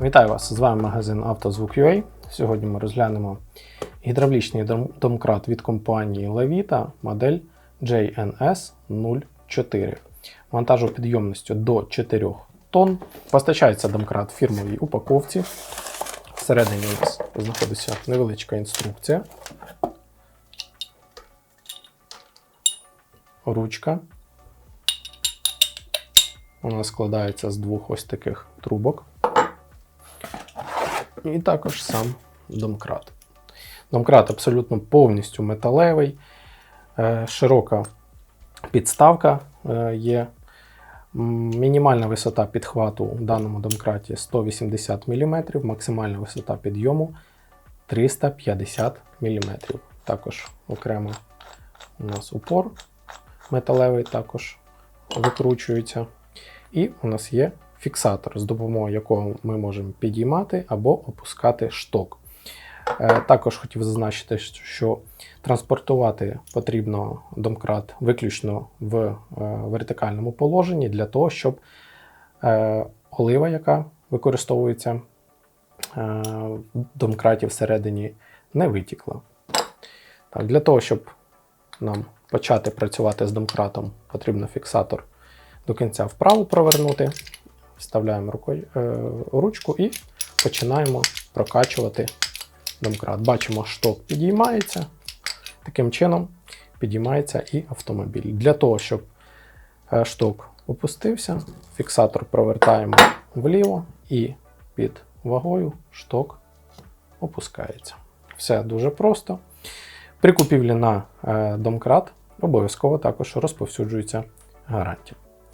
Вітаю вас! З вами магазин «Автозвук.UA». Сьогодні ми розглянемо гідравлічний домкрат від компанії Levita модель JNS 04 вантажопідйомністю до 4 тонн. Постачається домкрат в фірмовій упаковці. Всередині у нас знаходиться невеличка інструкція. Ручка. Вона складається з двох ось таких трубок. І також сам домкрат. Домкрат абсолютно повністю металевий, е, широка підставка е, є. Мінімальна висота підхвату в даному домкраті 180 мм, максимальна висота підйому 350 мм. Також окремо у нас упор металевий також викручується. І у нас є фіксатор, з допомогою якого ми можемо підіймати або опускати шток. Е, Також хотів зазначити, що транспортувати потрібно домкрат виключно в е, вертикальному положенні для того, щоб е, олива, яка використовується в домкраті всередині, не витікла. Так, для того, щоб нам почати працювати з домкратом, потрібно фіксатор до кінця вправо провернути. Вставляємо рукою, е, ручку і починаємо прокачувати домкрат. Бачимо, шток підіймається. Таким чином підіймається і автомобіль. Для того, щоб е, шток опустився, фіксатор провертаємо вліво і під вагою шток опускається. Все дуже просто. При купівлі на е, домкрат обов'язково також розповсюджується гарантія.